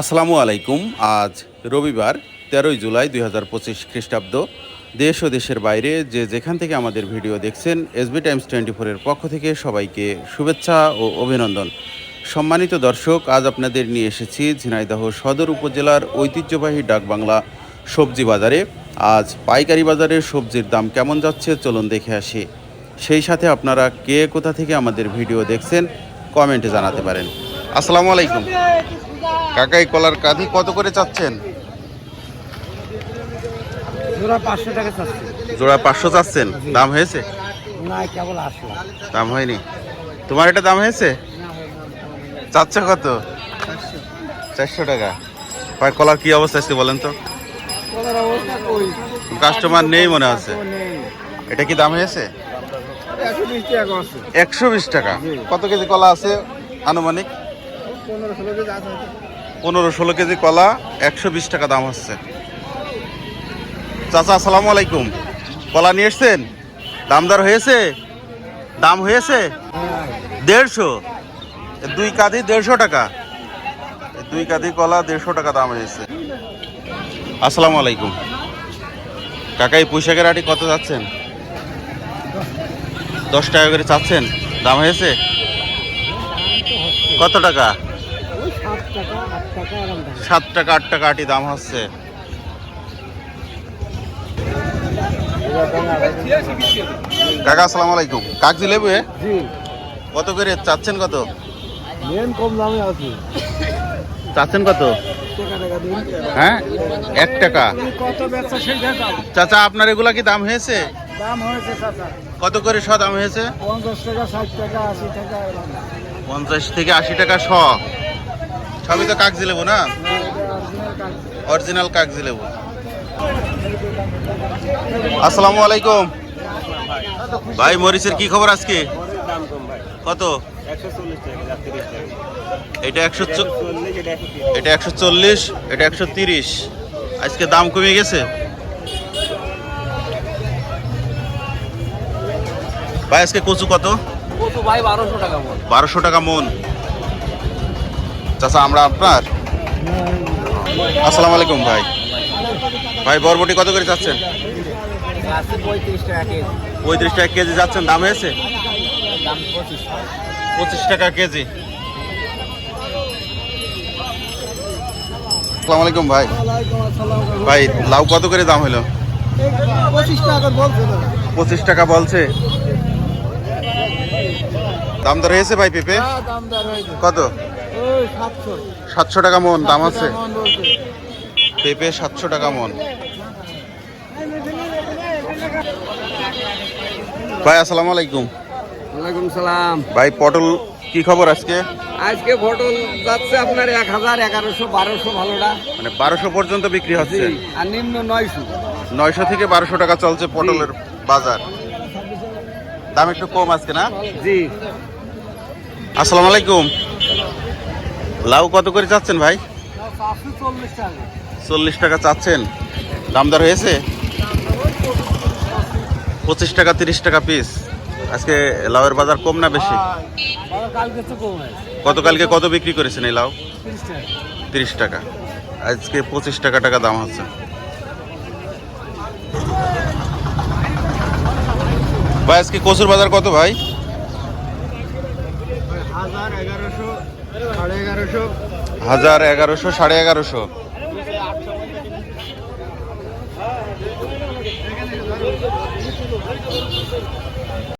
আসসালামু আলাইকুম। আজ রবিবার, তেরোই জুলাই দুই হাজার পঁচিশ খ্রিস্টাব্দ। দেশ ও দেশের বাইরে যে যেখান থেকে আমাদের ভিডিও দেখছেন এসবি টাইমস টোয়েন্টি ফোরের পক্ষ থেকে সবাইকে শুভেচ্ছা ও অভিনন্দন। সম্মানিত দর্শক, আজ আপনাদের নিয়ে এসেছি ঝিনাইদহ সদর উপজেলার ঐতিহ্যবাহী ডাকবাংলা সবজি বাজারে। আজ পাইকারি বাজারে সবজির দাম কেমন যাচ্ছে চলুন দেখে আসি। সেই সাথে আপনারা কে কোথা থেকে আমাদের ভিডিও দেখছেন, কমেন্টে জানাতে পারেন। আসসালামু আলাইকুম। কাকাই কলার কাঁধি কত করে চাচ্ছেন? জোড়া পাঁচশো টাকা চাচ্ছি। জোড়া পাঁচশো চাচ্ছেন? দাম হয়েছে? না কেবল আসলাম দাম হয়নি। তোমার এটা দাম হয়েছে? চাচ্ছ কত? চারশো টাকা। ভাই কলার কি অবস্থা আজকে বলেন তো? কাস্টমার নেই মনে আছে এটা কি দাম হয়েছে? একশো বিশ টাকা আছে। কত কেজি কলা আছে আনুমানিক? পনেরো ষোলো কেজি কলা, একশো বিশ টাকা দাম হচ্ছে। চাচা, আসসালামু আলাইকুম। কলা নিয়ে এসছেন? দামদার হয়েছে? দাম হয়েছে? দেড়শো। দুই কাঁধি দেড়শো টাকা। দুই কাঁধি কলা দেড়শো টাকা দাম হয়েছে। আসসালামু আলাইকুম। কাকাই পুঁইশাকের আটি কত যাচ্ছেন? দশ টাকা করে চাচ্ছেন? দাম হয়েছে? কত টাকা? সাত টাকা আট টাকা আট দাম হচ্ছে। কাকা আসসালামু আলাইকুম। কাকজি লেবু কত করে? চাচ্ছেন কত? মেন কম দামে আছে। চাচ্ছেন কত? হ্যাঁ? এক টাকা। চাচা আপনার এগুলা কি দাম হয়েছে? দাম হয়েছে কত করে শ দাম হয়েছে। পঞ্চাশ থেকে আশি টাকা শ। সবই তো কাগজি লেবু না। অরিজিনাল কাগজি লেবু। আসসালামু আলাইকুম। ভাই মরিচের কি খবর আজকে? কত? এটা একশো এটা একশো চল্লিশ এটা একশো তিরিশ। আজকে দাম কমে গেছে? ভাই আজকে কচু কত? কত ভাই বারোশো টাকা মন। বারোশো টাকা মন। চাচা, আমরা আপনার? আসসালামু আলাইকুম ভাই। ভাই, বরবটি কত করে চাচ্ছেন? পঁয়ত্রিশ টাকা কেজি যাচ্ছেন দাম হয়েছে? পঁচিশ টাকা কেজি। আসসালামু আলাইকুম ভাই। ভাই, লাউ কত করে দাম হলো? পঁচিশ টাকা বলছে। দাম দর হয়েছে ভাই পেঁপে? কত? সাতশো টাকা মন দাম আছে। পেঁপে সাতশো টাকা মন। ভাই আসসালামু আলাইকুম। ওয়ালাইকুম সালাম। ভাই পটল কি খবর আজকে? আজকে পটল যাচ্ছে আপনার এক হাজার এগারোশো বারোশো ভালোটা। মানে বারোশো পর্যন্ত বিক্রি হচ্ছে। আর নিম্ন নয়শো। নয়শো থেকে বারোশো টাকা চলছে পটলের বাজার। দাম একটু কম আজকে না? জি। আসসালামু আলাইকুম। লাউ কত করে চাচ্ছেন ভাই? চল্লিশ টাকা চাচ্ছেন। দাম দর হয়েছে? পঁচিশ টাকা, তিরিশ টাকা পিস আজকে লাউয়ের বাজার কম না বেশি? গতকালকে কত বিক্রি করেছেন এই লাউ? তিরিশ টাকা। আজকে পঁচিশ টাকা টাকা দাম হচ্ছে। ভাই, আজকে কচুর বাজার কত ভাই? হাজার এগারোশো হাজার এগারোশো সাড়ে এগারোশো।